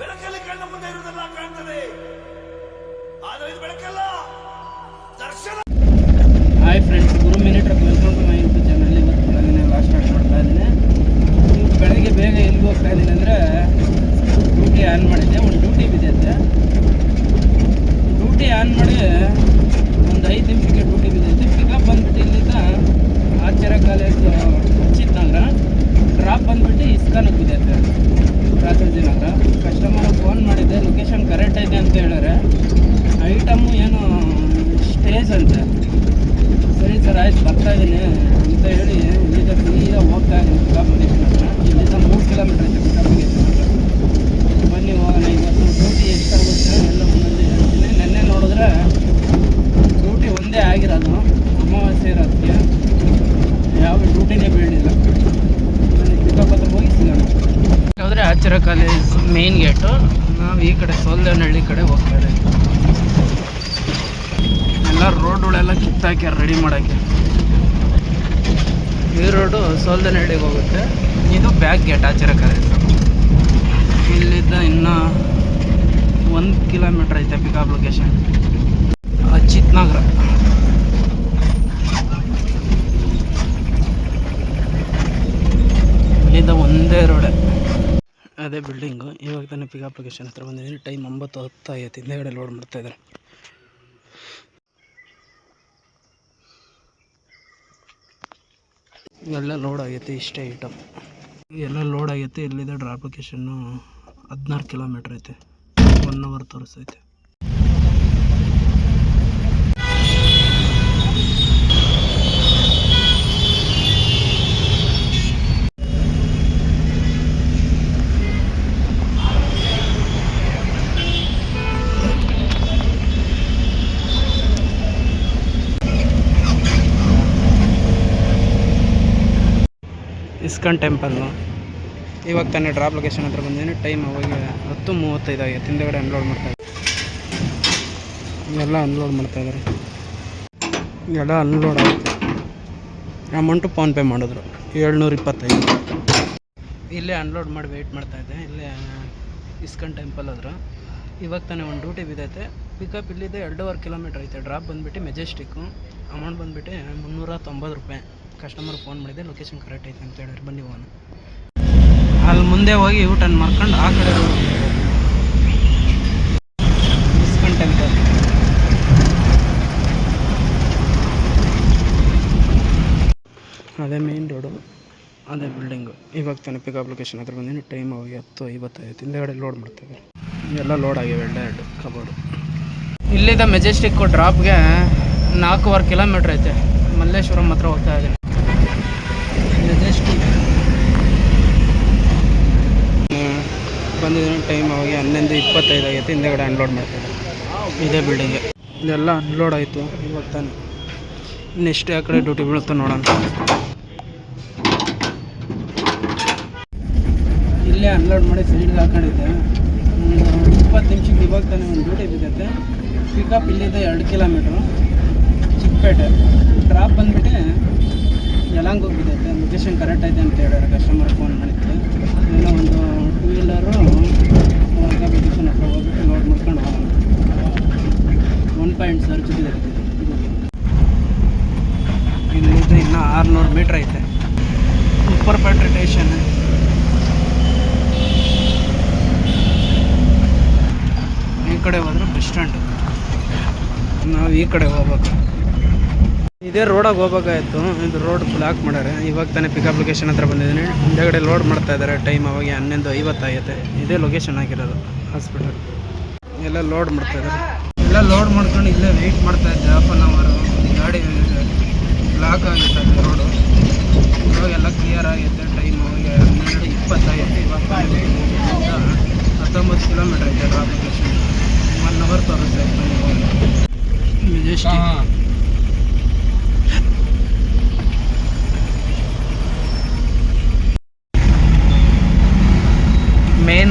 ಬೆಳಕಲ್ಲಿ ಕಣ್ಣ ಮುಂದೆ ಇರುವುದೆಲ್ಲ ಕಾಣ್ತದೆ. ಆದರೆ ಇದು ಬೆಳಕಲ್ಲ, ದರ್ಶನ. Hi friends Guru minute welcome to my YouTube channel ಇವತ್ತು ಬೆಳಗ್ಗೆ ಲಾಸ್ಟ್ ಸ್ಟಾರ್ಟ್ ಮಾಡ್ತಾ ಇದ್ದೀನಿ. ಬೆಳಗ್ಗೆ ಬೇಗ ಎಲ್ಲಿಗೆ ಹೋಗ್ತಾ ಇದ್ದೀನಿ ಅಂದರೆ ಡ್ಯೂಟಿ ಆನ್ ಮಾಡಿದ್ದೆ ಒಂದು ಡ್ಯೂಟಿ ಬಿದ್ದೈತೆ ಡ್ಯೂಟಿ ಆನ್ ಮಾಡಿ ಒಂದು ಐದು ನಿಮಿಷಕ್ಕೆ ಡ್ಯೂಟಿ ಬಿದ್ದೈತೆ ಪಿಕಪ್ ಬಂದ್ಬಿಟ್ಟು ಇಲ್ಲಿಂದ ಆಚಾರ್ಯ ಕಾಲೇಜ್ ಉಚಿತ್ ನಗರ ಡ್ರಾಪ್ ಬಂದ್ಬಿಟ್ಟು ಇಸ್ಕಾನಿಗೆ ಬಿದ್ದೈತೆ ರಾಜಾಜಿ ನಗರ ಕಸ್ಟಮರ್ ಫೋನ್ ಮಾಡಿದ್ದೆ ಲೊಕೇಶನ್ ಕರೆಕ್ಟ್ ಐತೆ ಅಂತ ಹೇಳಿದ್ರೆ ಐಟಮು ಏನು ಸ್ಟೇಜ್ ಅಂತೆ ಸರಿ ಸರ್ ಆಯ್ತು ಬರ್ತಾ ಇದ್ದೀನಿ ಅಂತ ಹೇಳಿ ಇಲ್ಲಿಂದ ಫ್ರೀಯಾಗಿ ಹೋಗ್ತಾ ಇದ್ದೀನಿ ಪಿಕಪ್ ಲೊಕೇಶನ್ ಹತ್ರ ಇಲ್ಲಿಂದ ಮೂರು ಕಿಲೋಮೀಟ್ರ್ ಐತೆ ಪಿಕಪ್ ಲೊಕೇಶನ್ ಹತ್ರ ಬನ್ನಿ ಹೋಗೋಣ ಇವತ್ತು ಡ್ಯೂಟಿ ಎಷ್ಟಾಗುತ್ತೆ ಎಲ್ಲ ಒಂದೊಂದು ಹೇಳ್ತೀನಿ ನೆನ್ನೆ ನೋಡಿದ್ರೆ ಡ್ಯೂಟಿ ಒಂದೇ ಆಗಿರೋದು ಅಮಾವಾಸ್ಯೆ ಇರೋದಕ್ಕೆ ಯಾವ ಡ್ಯೂಟಿನೇ ಬೀಳಿಲ್ಲ ಬನ್ನಿ ಪಿಕಪ್ ಹತ್ರ ಹೋಗಿ ಸಿಗೋಣ ಹೋದರೆ ಆಚರ ಕಾಲೇಜ್ ಮೇನ್ ಗೇಟು ನಾವು ಈ ಕಡೆ ಸೋಲ್ದೇನಹಳ್ಳಿ ಕಡೆ ಹೋಗ್ತಾರೆ ಎಲ್ಲ ರೋಡ್ಗಳೆಲ್ಲ ಕಿತ್ತಾಕ್ಯಾರ ರೆಡಿ ಮಾಡೋಕ್ಕೆ. ಈ ರೋಡು ಸೋಲ್ದನಹಳ್ಳಿಗೆ ಹೋಗುತ್ತೆ. ಇದು ಬ್ಯಾಕ್ ಗೇಟ್ ಆಚರ ಕರೆ. ಇಲ್ಲಿದ್ದ ಇನ್ನು ಒಂದು ಕಿಲೋಮೀಟ್ರ್ ಐತೆ ಪಿಕಪ್ ಲೊಕೇಶನ್ ಚಿತ್ನಗರ. ನಗರ ಇಲ್ಲಿಂದ ಒಂದೇ ರೋಡೆ. ಅದೇ ಬಿಲ್ಡಿಂಗು ಇವಾಗ ತಾನೇ ಪಿಕ್ ಅಪ್ಲಿಕೇಶನ್ ಹತ್ರ ಬಂದಿದ್ದೀನಿ. ಟೈಮ್ ಒಂಬತ್ತು ಹತ್ತು ಆಗೈತೆ ಹಿಂದೆಗಡೆ ಲೋಡ್ ಮಾಡ್ತಾ ಇದ್ದಾರೆ. ಎಲ್ಲ ಲೋಡ್ ಆಗೈತೆ, ಇಷ್ಟೇ ಐಟಮ್ ಎಲ್ಲ ಲೋಡ್ ಆಗೈತೆ, ಇಲ್ಲಿದೆ ಡ್ರಾಪ್ ಲೊಕೇಶನ್ನು ಹದಿನಾರು ಕಿಲೋಮೀಟ್ರ್ ಐತೆ. ಒನ್ ಅವರ್ ತೋರಿಸೈತೆ ಇಸ್ಕಾನ್ ಟೆಂಪಲ್ಲು. ಇವಾಗ ತಾನೇ ಡ್ರಾಪ್ ಲೊಕೇಶನ್ ಹತ್ರ ಬಂದಿದ್ದೀನಿ ಟೈಮ್ ಅವಾಗ ಹತ್ತು ಮೂವತ್ತೈದು ಆಗಿದೆ. ಹಿಂದೆಗಡೆ ಅನ್ಲೋಡ್ ಮಾಡ್ತಾ ಇದ್ದಾರೆ. ಎಲ್ಲ ಅನ್ಲೋಡ್ ಮಾಡ್ತಾ ಇದ್ದಾರೆ. ಎಲ್ಲ ಅನ್ಲೋಡ್ ಆಗುತ್ತೆ. ಅಮೌಂಟು ಫೋನ್ಪೇ ಮಾಡಿದ್ರು. ಏಳ್ನೂರ ಇಪ್ಪತ್ತೈದು ಇಲ್ಲೇ ಅನ್ಲೋಡ್ ಮಾಡಿ ವೆಯ್ಟ್ ಮಾಡ್ತಾಯಿದ್ದೆ ಇಲ್ಲೇ ಇಸ್ಕಾನ್ ಟೆಂಪಲ್ ಹತ್ರ. ಇವಾಗ ತಾನೇ ಒಂದು ಡ್ಯೂಟಿ ಬಿದ್ದೈತೆ. ಪಿಕಪ್ ಇಲ್ಲಿದೆ, ಎರಡೂವರೆ ಕಿಲೋಮೀಟ್ರ್ ಐತೆ. ಡ್ರಾಪ್ ಬಂದುಬಿಟ್ಟು ಮೆಜೆಸ್ಟಿಕ್ಕು ಅಮೌಂಟ್ ಬಂದುಬಿಟ್ಟು ಮುನ್ನೂರ ತೊಂಬತ್ತು ರೂಪಾಯಿ. ಕಸ್ಟಮರ್ ಫೋನ್ ಮಾಡಿದೆ ಲೊಕೇಶನ್ ಕರೆಕ್ಟ್ ಐತೆ ಅಂತ ಹೇಳಿದ್ರೆ, ಬನ್ನಿ ಹೋಗೋಣ. ಅಲ್ಲಿ ಮುಂದೆ ಹೋಗಿ ಯೂ ಟರ್ನ್ ಮಾಡ್ಕೊಂಡು ಆ ಕಡೆ ಅದೇ ಮೇನ್ ರೋಡು ಅದೇ ಬಿಲ್ಡಿಂಗು ಇವಾಗ ತಾನೇ ಪಿಕಪ್ ಲೊಕೇಶನ್ ಹತ್ರ ಬಂದಿನಿ ಟೈಮ್ ಹೋಗಿ ಹತ್ತು ಐವತ್ತೈದು ಹಿಂದೆಗಡೆ ಲೋಡ್ ಮಾಡ್ತೇವೆ ಎಲ್ಲ ಲೋಡ್ ಆಗಿವೆ ಎರಡು ಕಬೋರ್ಡು ಇಲ್ಲಿದ್ದ ಮೆಜೆಸ್ಟಿಕ್ ಡ್ರಾಪ್ಗೆ ನಾಲ್ಕೂವರೆ ಕಿಲೋಮೀಟ್ರ್ ಐತೆ, ಮಲ್ಲೇಶ್ವರಂ ಹತ್ರ ಹೋಗ್ತಾ ಇದ್ದೀನಿ ಮೆಜೆಸ್ಟಿಕ್ ಬಂದಿದ್ದೀನಿ ಟೈಮ್ ಅವಾಗ ಹನ್ನೊಂದು ಇಪ್ಪತ್ತೈದು ಆಗೈತೆ, ಹಿಂದೆಗಡೆ ಅನ್ಲೋಡ್ ಮಾಡ್ತಿದ್ದೆ ಇದೇ ಬಿಲ್ಡಿಂಗೆ ಇದೆಲ್ಲ ಅನ್ಲೋಡ್ ಆಯಿತು, ಇವಾಗ ತಾನೆ. ನೆಕ್ಸ್ಟ್ ಯಾವ ಕಡೆ ಡ್ಯೂಟಿ ಬೀಳುತ್ತೆ ನೋಡೋಣ. ಇಲ್ಲೇ ಅನ್ಲೋಡ್ ಮಾಡಿ ಸೈಡ್ಗೆ ಹಾಕೊಂಡಿದ್ದೆ. ಇಪ್ಪತ್ತು ನಿಮಿಷಕ್ಕೆ ಇವಾಗ ತಾನೇ ಒಂದು ಡ್ಯೂಟಿ ಬಿದ್ದೈತೆ. ಪಿಕಪ್ ಇಲ್ಲಿದೆ ಎರಡು ಕಿಲೋಮೀಟ್ರು ಚಿಕ್ಕಪೇಟೆ. ಡ್ರಾಪ್ ಬಂದ್ಬಿಟ್ಟು. ಯಲಾಂಗ್ ಹೋಗಿದ್ದೈತೆ ಲೊಕೇಶನ್ ಕರೆಕ್ಟ್ ಐತೆ ಅಂತ ಹೇಳ್ಯಾರ ಕಸ್ಟಮರ್ ಫೋನ್ ಮಾಡಿದ್ದೆ. ಏನೋ ಒಂದು ಟೂ ವೀಲರು ಲೊಕೇಶನ್ ಹತ್ರ ಹೋಗ್ಬಿಟ್ಟು ಲೋಡ್ ಮಾಡ್ಕೊಂಡು ಹೋಗೋಣ. ಒನ್ ಪಾಯಿಂಟ್ ಸರ್ ಬಿದ್ದೈತೆ ಇಲ್ಲಿದೆ ಇನ್ನೂ ಆರುನೂರು ಮೀಟ್ರ್ ಐತೆ. ಸೂಪರ್ ಪ್ಯಾಟ್ರಿ ಟೇಷನ್ ಈ ಕಡೆ ಹೋದ್ರೆ ಬಸ್ ಸ್ಟ್ಯಾಂಡ್ ನಾವು ಈ ಕಡೆ ಹೋಗ್ಬೇಕು. ಇದೇ ರೋಡಾಗ ಹೋಗ್ಬೇಕಾಯ್ತು. ಇದು ರೋಡ್ ಬ್ಲಾಕ್ ಮಾಡ್ಯಾರೆ. ಇವಾಗ ತಾನೇ ಪಿಕಪ್ ಲೊಕೇಶನ್ ಹತ್ರ ಬಂದಿದ್ದೀನಿ. ಹಿಂದೆಗಡೆ ಲೋಡ್ ಮಾಡ್ತಾ ಇದ್ದಾರೆ ಟೈಮ್ ಅವಾಗ ಹನ್ನೊಂದು ಐವತ್ತಾಗೈತೆ ಇದೇ ಲೊಕೇಶನ್ ಆಗಿರೋದು. ಹಾಸ್ಪಿಟಲ್ ಎಲ್ಲ ಲೋಡ್ ಮಾಡ್ತಾ ಇದ್ದಾರೆ ಎಲ್ಲ ಲೋಡ್ ಮಾಡ್ಕೊಂಡು ಇಲ್ಲೇ ವೆಯ್ಟ್ ಮಾಡ್ತಾ ಇದ್ದೆ. ಹಾಫ್ ಆನ್ ಅವರು ಗಾಡಿ ಬ್ಲಾಕ್ ಆಗಿತ್ತು ರೋಡು ಇವಾಗೆಲ್ಲ ಕ್ಲಿಯರ್ ಆಗೈತೆ. ಟೈಮ್ ಅವಾಗ ಹನ್ನೆರಡು ಇಪ್ಪತ್ತಾಗೈತೆ ಇವಾಗ ಹತ್ತೊಂಬತ್ತು ಕಿಲೋಮೀಟರ್ ಐತೆ ಡ್ರಾಪ್ ಲೊಕೇಶನ್ ಒನ್ ಅವರ್ ತೋರಿಸ್ತೈತೆ ಮೆಜೆಸ್ಟಿಕ್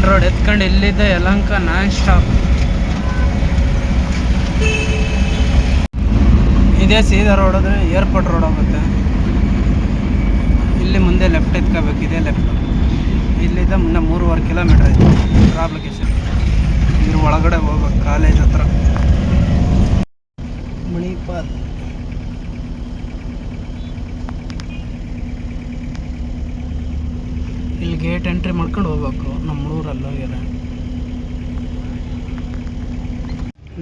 ರೋಡ್ ಎತ್ಕೊಂಡು ಎಲ್ಲಿದೆ ಯಲಂಕ ನಾನ್ ಸ್ಟಾಪ್ ಇದೇ ಸೀದಾ ರೋಡ್ ಆದರೆ ಏರ್ಪೋರ್ಟ್ ರೋಡ್ ಹೋಗುತ್ತೆ. ಇಲ್ಲಿ ಮುಂದೆ ಲೆಫ್ಟ್ ಎತ್ಕೋಬೇಕು, ಇದೇ ಲೆಫ್ಟ್ ಇಲ್ಲಿದ್ದ ಮುಂದೆ ಮೂರುವರೆ ಕಿಲೋಮೀಟರ್ ಐತೆ ಡ್ರಾಪ್ ಲೊಕೇಶನ್ ಕಾಲೇಜ್ ಹತ್ರ. ಮಣಿಪಾಲ್ ಗೇಟ್ ಎಂಟ್ರಿ ಮಾಡ್ಕೊಂಡು ಹೋಗ್ಬೇಕು. ನಮ್ಮ ಹುಡುಗರಲ್ಲಿ ಹೋಗ್ಯಾರ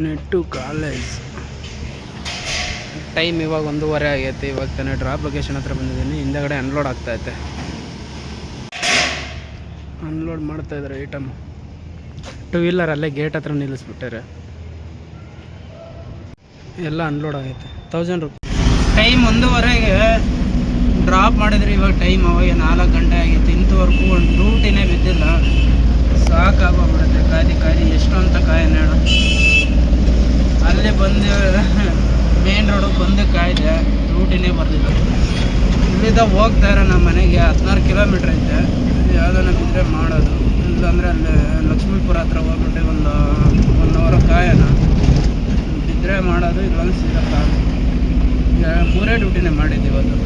ನೆಟ್ಟು ಕಾಲೇಜ್. ಟೈಮ್ ಇವಾಗ ಒಂದೂವರೆ ಆಗೈತೆ. ಇವಾಗ ತಾನೇ ಡ್ರಾಪ್ ಲೊಕೇಶನ್ ಹತ್ರ ಬಂದಿದ್ದೀನಿ. ಹಿಂದೆಗಡೆ ಅನ್ಲೋಡ್ ಆಗ್ತೈತೆ. ಅನ್ಲೋಡ್ ಮಾಡ್ತಾ ಇದ್ದಾರೆ ಐಟಮ್ ಟೂ ವೀಲರ್ ಅಲ್ಲೇ ಗೇಟ್ ಹತ್ರ ನಿಲ್ಲಿಸ್ಬಿಟ್ಟಾರೆ. ಎಲ್ಲ ಅನ್ಲೋಡ್ ಆಗೈತೆ. ತೌಸಂಡ್ ರುಪೀಸ್ ಟೈಮ್ ಒಂದೂವರೆಗೆ ಡ್ರಾಪ್ ಮಾಡಿದ್ರೆ ಇವಾಗ ಟೈಮ್ ಅವಾಗ ನಾಲ್ಕು ಗಂಟೆ ಆಗಿತ್ತು ಇಂಥವರೆಗೂ ಒಂದು ಡ್ಯೂಟಿನೇ ಬಿದ್ದಿಲ್ಲ ಸಾಕಾಗೋಗ್ಬಿಡುತ್ತೆ ಕಾದಿ ಕಾದಿ ಎಷ್ಟು ಅಂತ ಕಾಯನ ಹೇಳು ಅಲ್ಲೇ ಬಂದು ಮೇನ್ ರೋಡಿಗೆ ಬಂದು ಕಾಯ್ದೆ ಡ್ಯೂಟಿನೇ ಬರಲಿಲ್ಲ ಇಲ್ಲಿಂದ ಹೋಗ್ತಾ ಇರೋ ನಮ್ಮ ಮನೆಗೆ ಹದಿನಾರು ಕಿಲೋಮೀಟ್ರ್ ಐತೆ. ಯಾವುದನ್ನ ಬಿದ್ದರೆ ಮಾಡೋದು. ಇಲ್ಲಾಂದರೆ ಅಲ್ಲಿ ಲಕ್ಷ್ಮೀಪುರ ಹತ್ರ ಹೋಗ್ಬಿಟ್ಟು ಒಂದು ಒನ್ ಅವರ್ ಕಾಯೋಣ ಬಿದ್ದರೆ ಮಾಡೋದು ಇಲ್ಲೊಂದು ಈಗ ಮೂರೇ ಡ್ಯೂಟಿನೇ ಮಾಡಿದ್ದು ಇವತ್ತು.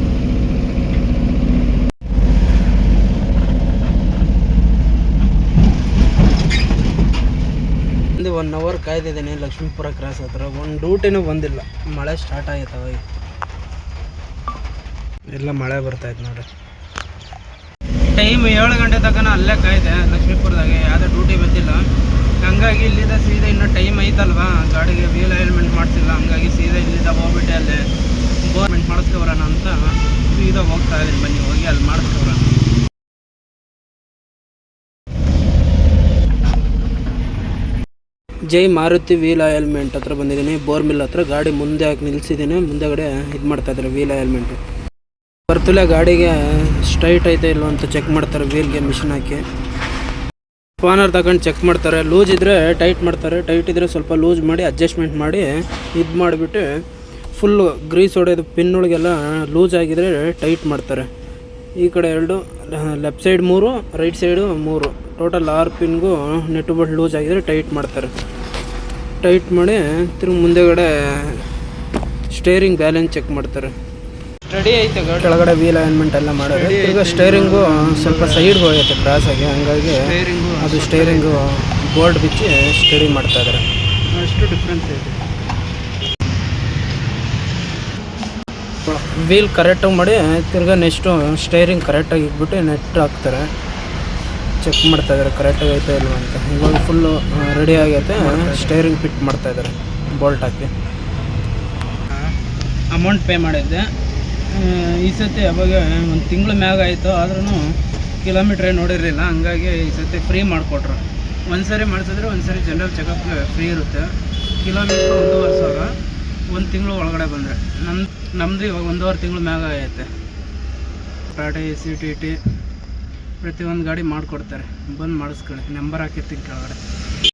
ಒನ್ ಅವರ್ ಕಾಯ್ದಿದ್ದೀನಿ ಲಕ್ಷ್ಮೀಪುರ ಕ್ರಾಸ್ ಹತ್ರ. ಒಂದು ಡ್ಯೂಟಿನೂ ಬಂದಿಲ್ಲ. ಮಳೆ ಸ್ಟಾರ್ಟ್ ಆಗೈತೆ ಎಲ್ಲ ಮಳೆ ಬರ್ತಾಯಿತ್ತು ನೋಡಿ ಟೈಮ್ ಏಳು ಗಂಟೆ ತನಕ ಅಲ್ಲೇ ಕಾಯ್ದೆ ಲಕ್ಷ್ಮೀಪುರದಾಗೆ. ಯಾವುದೇ ಡ್ಯೂಟಿ ಬಂದಿಲ್ಲ. ಹಂಗಾಗಿ ಇಲ್ಲಿಂದ ಸೀದಾ ಇನ್ನೂ ಟೈಮ್ ಐತಲ್ವಾ? ಗಾಡಿಗೆ ವೀಲ್ ಅಲೈನ್ಮೆಂಟ್ ಮಾಡಿಸಿಲ್ಲ. ಹಂಗಾಗಿ ಸೀದಾ ಇಲ್ಲಿಂದ ಹೋಗ್ಬಿಟ್ಟೆ ಅಲ್ಲೇ. ಗೋರ್ಮೆಂಟ್ ಮಾಡಿಸ್ಕೊಬರೋಣ ಅಂತ ಸೀದಾ ಹೋಗ್ತಾ ಇದ್ದೀನಿ. ಬನ್ನಿ, ಹೋಗಿ ಅಲ್ಲಿ ಮಾಡಿಸ್ಕೊಬರೋಣ. ಜೈ ಮಾರುತಿ ವೀಲ್ ಆಯಲ್ಮೆಂಟ್ ಹತ್ರ ಬಂದಿದ್ದೀನಿ, ಬೋರ್ ಮಿಲ್ ಹತ್ರ. ಗಾಡಿ ಮುಂದೆ ಹಾಕಿ ನಿಲ್ಸಿದ್ದೀನಿ, ಮುಂದೆಗಡೆ ಇದು ಮಾಡ್ತಾ ಇದ್ದಾರೆ ವೀಲ್ ಆಯಲ್ಮೆಂಟ್. ಬರ್ತಲೆ ಗಾಡಿಗೆ ಸ್ಟ್ರೈಟ್ ಐತೆ ಇಲ್ವ ಅಂತ ಚೆಕ್ ಮಾಡ್ತಾರೆ, ವೀಲ್ಗೆ ಮಿಷಿನ್ ಹಾಕಿ. ಸ್ಪಾನರ್ ತಗೊಂಡು ಚೆಕ್ ಮಾಡ್ತಾರೆ, ಲೂಸ್ ಇದ್ದರೆ ಟೈಟ್ ಮಾಡ್ತಾರೆ, ಟೈಟ್ ಇದ್ದರೆ ಸ್ವಲ್ಪ ಲೂಸ್ ಮಾಡಿ, ಅಡ್ಜಸ್ಟ್ಮೆಂಟ್ ಮಾಡಿ, ಇದು ಮಾಡಿಬಿಟ್ಟು ಫುಲ್ಲು ಗ್ರೀಸ್ ಹೊಡೆಯೋದು ಪಿನ್ ಒಳಗೆಲ್ಲ ಲೂಸ್ ಆಗಿದ್ರೆ ಟೈಟ್ ಮಾಡ್ತಾರೆ. ಈ ಕಡೆ ಎರಡು ಲೆಫ್ಟ್ ಸೈಡ್ ಮೂರು ರೈಟ್ ಸೈಡು ಮೂರು. ಟೋಟಲ್ ಆರು ಪಿನ್ಗೂ ನೆಟ್ ಬಟ್ ಲೂಸ್ ಆಗಿದ್ರೆ ಟೈಟ್ ಮಾಡ್ತಾರೆ. ಟೈಟ್ ಮಾಡಿ ತಿರುಗಿ ಮುಂದೆಗಡೆ ಸ್ಟೇರಿಂಗ್ ಬ್ಯಾಲೆನ್ಸ್ ಚೆಕ್ ಮಾಡ್ತಾರೆ. ರೆಡಿ ಐತೆ ಕೆಳಗಡೆ ವೀಲ್ ಅಲೈನ್ಮೆಂಟ್ ಎಲ್ಲ ಮಾಡೋದು. ಈಗ ಸ್ಟೇರಿಂಗು ಸ್ವಲ್ಪ ಸೈಡ್ ಹೋಗುತ್ತೆ ಕ್ರಾಸ್ ಆಗಿ. ಹಂಗಾಗಿ ಅದು ಸ್ಟೇರಿಂಗು ಬೋರ್ಡ್ ಬಿಚ್ಚಿ ಸ್ಟೇರಿಂಗ್ ಮಾಡ್ತಾ ಇದ್ದಾರೆ. ಅಷ್ಟು ಡಿಫ್ರೆನ್ಸ್ ಐತೆ ವೀಲ್ ಕರೆಕ್ಟಾಗಿ ಮಾಡಿ, ತಿರ್ಗಾ ನೆಕ್ಸ್ಟು ಸ್ಟೈರಿಂಗ್ ಕರೆಕ್ಟಾಗಿ ಇಟ್ಬಿಟ್ಟು ನೆಟ್ ಹಾಕ್ತಾರೆ. ಚೆಕ್ ಮಾಡ್ತಾ ಇದ್ದಾರೆ ಕರೆಕ್ಟಾಗಿ ಐತೆ ಇಲ್ಲ ಅಂತ. ಇವಾಗ ಫುಲ್ಲು ರೆಡಿ ಆಗೈತೆ. ಸ್ಟೈರಿಂಗ್ ಫಿಟ್ ಮಾಡ್ತಾ ಇದ್ದಾರೆ ಬೋಲ್ಟ್ ಹಾಕಿ. ಅಮೌಂಟ್ ಪೇ ಮಾಡಿದ್ದೆ. ಈ ಸತಿ ಅವಾಗ ಒಂದು ತಿಂಗಳ ಮ್ಯಾಗ ಆಯಿತು ಆದ್ರೂ ಕಿಲೋಮೀಟ್ರೇ ನೋಡಿರಲಿಲ್ಲ. ಹಂಗಾಗಿ ಈ ಸತಿ ಫ್ರೀ ಮಾಡಿಕೊಟ್ರು. ಒಂದು ಸರಿ ಮಾಡಿಸಿದ್ರೆ ಒಂದು ಸರಿ ಜನರಲ್ ಚೆಕಪ್ಗೆ ಫ್ರೀ ಇರುತ್ತೆ. ಕಿಲೋಮೀಟ್ರ್ ಒಂದೂವರೆ ಸಾವಿರ, ಒಂದು ತಿಂಗಳು ಒಳಗಡೆ ಬಂದರೆ. ನಮ್ಮ ನಮ್ಮದು ಇವಾಗ ಒಂದೂವರೆ ತಿಂಗಳು ಮ್ಯಾಗ ಆಗೈತೆ. Tata A C T T ಪ್ರತಿಯೊಂದು ಗಾಡಿ ಮಾಡಿಕೊಡ್ತಾರೆ. ಬಂದು ಮಾಡಿಸ್ಕೊಳ್ಳಿ. ನಂಬರ್ ಹಾಕಿರ್ತೀನಿ ಕೆಳಗಡೆ.